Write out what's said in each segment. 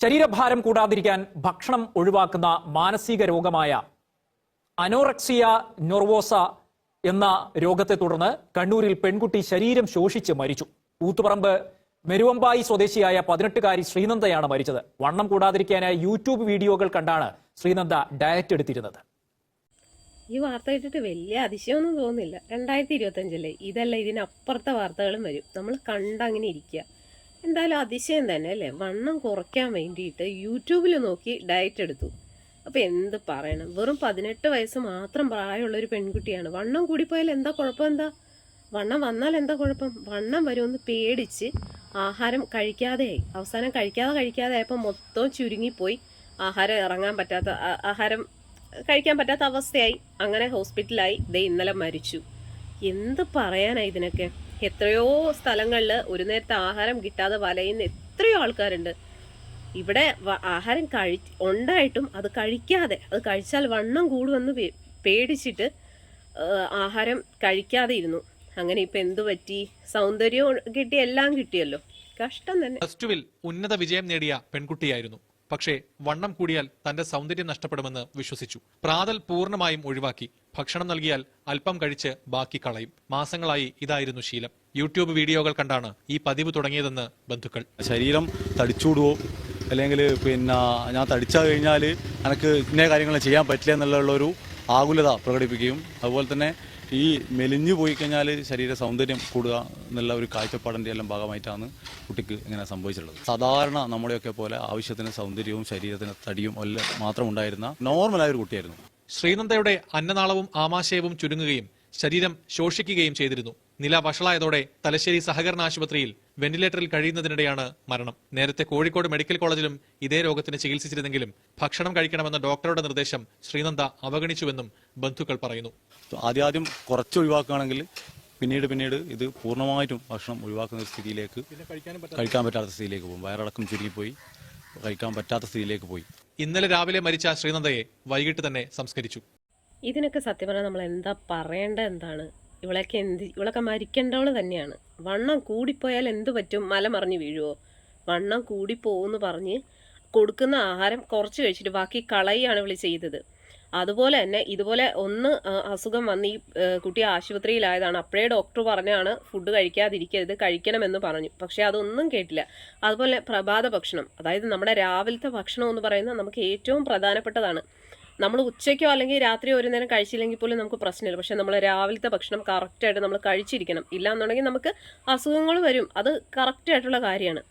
ശരീരഭാരം കൂടാതിരിക്കാൻ ഭക്ഷണം ഒഴിവാക്കുന്ന മാനസിക രോഗമായ അനോറക്സിയ നൊർവോസ എന്ന രോഗത്തെ തുടർന്ന് കണ്ണൂരിൽ പെൺകുട്ടി ശരീരം ശോഷിച്ച് മരിച്ചു. ഊത്തുപറമ്പ് മെരുവമ്പായി സ്വദേശിയായ പതിനെട്ടുകാരി ശ്രീനന്ദയാണ് മരിച്ചത്. വണ്ണം കൂടാതിരിക്കാനായി യൂട്യൂബ് വീഡിയോകൾ കണ്ടാണ് ശ്രീനന്ദ ഡയറ്റ് എടുത്തിരുന്നത്. ഈ വാർത്ത കേട്ടിട്ട് വലിയ അതിശയമൊന്നും തോന്നുന്നില്ല. രണ്ടായിരത്തി ഇരുപത്തഞ്ചല്ലേ ഇതല്ല ഇതിനപ്പുറത്തെ വാർത്തകളും വരും. നമ്മൾ കണ്ടങ്ങനെ ഇരിക്കുക എന്തായാലും അതിശയം തന്നെ അല്ലേ? വണ്ണം കുറയ്ക്കാൻ വേണ്ടിയിട്ട് യൂട്യൂബിൽ നോക്കി ഡയറ്റ് എടുത്തു. അപ്പോൾ എന്ത് പറയണം? വെറും പതിനെട്ട് വയസ്സ് മാത്രം പ്രായമുള്ള ഒരു പെൺകുട്ടിയാണ്. വണ്ണം കൂടിപ്പോയാൽ എന്താ കുഴപ്പം എന്താ? വണ്ണം വന്നാൽ എന്താ കുഴപ്പം? വണ്ണം വരുമെന്ന് പേടിച്ച് ആഹാരം കഴിക്കാതെയായി അവസാനം കഴിക്കാതെ കഴിക്കാതെയായപ്പോൾ മൊത്തം ചുരുങ്ങിപ്പോയി. ആഹാരം ഇറങ്ങാൻ പറ്റാത്ത ആഹാരം കഴിക്കാൻ പറ്റാത്ത അവസ്ഥയായി. അങ്ങനെ ഹോസ്പിറ്റലായി. ദേ ഇന്നലെ മരിച്ചു. എന്ത് പറയാനാണ് ഇതിനൊക്കെ? എത്രയോ സ്ഥലങ്ങളിൽ ഒരു നേരത്തെ ആഹാരം കിട്ടാതെ വലയുന്ന എത്രയോ ആൾക്കാരുണ്ട്. ഇവിടെ ആഹാരം കഴി ഉണ്ടായിട്ടും അത് കഴിക്കാതെ അത് കഴിച്ചാൽ വണ്ണം കൂടുമെന്ന് പേടിച്ചിട്ട് ആഹാരം കഴിക്കാതെ ഇരുന്നു. അങ്ങനെ ഇപ്പം എന്തു പറ്റി? സൗന്ദര്യവും കിട്ടി എല്ലാം കിട്ടിയല്ലോ. കഷ്ടം തന്നെ. പ്ലസ് ടുവിൽ ഉന്നത വിജയം നേടിയ പെൺകുട്ടിയായിരുന്നു. പക്ഷേ വണ്ണം കൂടിയാൽ തന്റെ സൗന്ദര്യം നഷ്ടപ്പെടുമെന്ന് വിശ്വസിച്ചു. പ്രാതൽ പൂർണമായും ഒഴിവാക്കി. ഭക്ഷണം നൽകിയാൽ അല്പം കഴിച്ച് ബാക്കി കളയും. മാസങ്ങളായി ഇതായിരുന്നു ശീലം. യൂട്യൂബ് വീഡിയോകൾ കണ്ടാണ് ഈ പതിവ് തുടങ്ങിയതെന്ന് ബന്ധുക്കൾ. ശരീരം തടിച്ചൂടുവോ? അല്ലെങ്കിൽ പിന്നെ ഞാൻ തടിച്ചാൽ കഴിഞ്ഞാൽ എനിക്ക് ഇന്ന കാര്യങ്ങൾ ചെയ്യാൻ പറ്റില്ല എന്നുള്ളൊരു ആകുലത പ്രകടിപ്പിക്കുകയും അതുപോലെ തന്നെ ഈ മെലിഞ്ഞു പോയി കഴിഞ്ഞാൽ ശരീര സൗന്ദര്യം കൂടുക എന്നുള്ള ഒരു കാഴ്ചപ്പാടിന്റെ എല്ലാം ഭാഗമായിട്ടാണ് കുട്ടിക്ക് ഇങ്ങനെ സംഭവിച്ചിട്ടുള്ളത്. സാധാരണ നമ്മുടെയൊക്കെ പോലെ ആവശ്യത്തിന് സൗന്ദര്യവും ശരീരത്തിന് തടിയും എല്ലാം മാത്രം ഉണ്ടായിരുന്ന നോർമലായ ഒരു കുട്ടിയായിരുന്നു. ശ്രീനന്ദയുടെ അന്നനാളവും ആമാശയവും ചുരുങ്ങുകയും ശരീരം ശോഷിക്കുകയും ചെയ്തിരുന്നു. നില വഷളായതോടെ തലശ്ശേരി സഹകരണ ആശുപത്രിയിൽ വെന്റിലേറ്ററിൽ കഴിയുന്നതിനിടെയാണ് മരണം. നേരത്തെ കോഴിക്കോട് മെഡിക്കൽ കോളേജിലും ഇതേ രോഗത്തിന് ചികിത്സിച്ചിരുന്നെങ്കിലും ഭക്ഷണം കഴിക്കണമെന്ന ഡോക്ടറുടെ നിർദ്ദേശം ശ്രീനന്ദ അവഗണിച്ചുവെന്നും ബന്ധുക്കൾ പറയുന്നു. ആദ്യാദ്യം കുറച്ച് ഒഴിവാക്കുകയാണെങ്കിൽ പിന്നീട് പിന്നീട് ഇത് പൂർണമായിട്ടും ഭക്ഷണം ഒഴിവാക്കുന്ന സ്ഥിതിയിലേക്ക് കഴിക്കാൻ പറ്റാത്ത സ്ഥിതിയിലേക്ക് പോകും. വയറടക്കം ചുരുങ്ങിപ്പോയി. കഴിക്കാൻ പറ്റാത്ത സ്ഥിതിയിലേക്ക് പോയി. ഇന്നലെ രാവിലെ മരിച്ച ശ്രീനന്ദയെ വൈകിട്ട് തന്നെ സംസ്കരിച്ചു. ഇതിനൊക്കെ സത്യം പറഞ്ഞാൽ നമ്മൾ എന്താ പറയേണ്ട എന്താണ്? ഇവളൊക്കെ എന്ത് ഇവളൊക്കെ മരിക്കേണ്ടവൾ തന്നെയാണ്. വണ്ണം കൂടിപ്പോയാൽ എന്ത് പറ്റും? മല മറിഞ്ഞ് വീഴുവോ? വണ്ണം കൂടിപ്പോവെന്ന് പറഞ്ഞ് കൊടുക്കുന്ന ആഹാരം കുറച്ച് കഴിച്ചിട്ട് ബാക്കി കളയാണ് ഇവൾ ചെയ്തത്. അതുപോലെ തന്നെ ഇതുപോലെ ഒന്ന് അസുഖം വന്ന് ഈ കുട്ടി ആശുപത്രിയിലായതാണ്. അപ്പോഴേ ഡോക്ടർ പറഞ്ഞാണ് ഫുഡ് കഴിക്കാതിരിക്കരുത് കഴിക്കണമെന്ന് പറഞ്ഞു. പക്ഷേ അതൊന്നും കേട്ടില്ല. അതുപോലെ പ്രഭാത ഭക്ഷണം. അതായത് നമ്മുടെ രാവിലത്തെ ഭക്ഷണം എന്ന് പറയുന്നത് നമുക്ക് ഏറ്റവും പ്രധാനപ്പെട്ടതാണ്. നമ്മൾ ഉച്ചയ്ക്കോ അല്ലെങ്കിൽ രാത്രി ഒരു നേരം കഴിച്ചില്ലെങ്കിൽ പോലും നമുക്ക് പ്രശ്നമില്ല. പക്ഷെ നമ്മൾ രാവിലത്തെ ഭക്ഷണം കറക്റ്റായിട്ട് നമ്മൾ കഴിച്ചിരിക്കണം. ഇല്ലാന്നുണ്ടെങ്കിൽ നമുക്ക് അസുഖങ്ങൾ വരും. അത് കറക്റ്റായിട്ടുള്ള കാര്യമാണ്.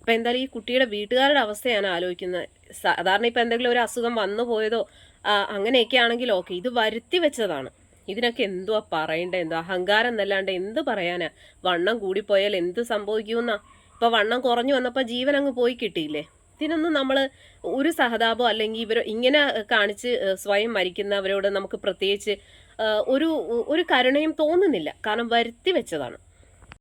അപ്പോൾ എന്തായാലും ഈ കുട്ടിയുടെ വീട്ടുകാരുടെ അവസ്ഥയാണ് ആലോചിക്കുന്നത്. സാധാരണ ഇപ്പോൾ എന്തെങ്കിലും ഒരു അസുഖം വന്നു പോയതോ അങ്ങനെയൊക്കെ ആണെങ്കിൽ ഓക്കെ ഇത് വരുത്തി വെച്ചതാണ്. ഇതിനൊക്കെ എന്തുവാ പറയണ്ടേ? എന്തോ അഹങ്കാരം എന്നല്ലാണ്ട് എന്ത് പറയാനാ? വണ്ണം കൂടിപ്പോയാൽ എന്ത് സംഭവിക്കുമെന്നാ? ഇപ്പൊ വണ്ണം കുറഞ്ഞു വന്നപ്പോൾ ജീവൻ അങ്ങ് പോയി കിട്ടിയില്ലേ? ഇതിനൊന്നും നമ്മൾ ഒരു സഹതാപോ അല്ലെങ്കിൽ ഇവർ ഇങ്ങനെ കാണിച്ച് സ്വയം മരിക്കുന്നവരോട് നമുക്ക് പ്രത്യേകിച്ച് ഒരു ഒരു കരുണയും തോന്നുന്നില്ല. കാരണം വരുത്തി വെച്ചതാണ്.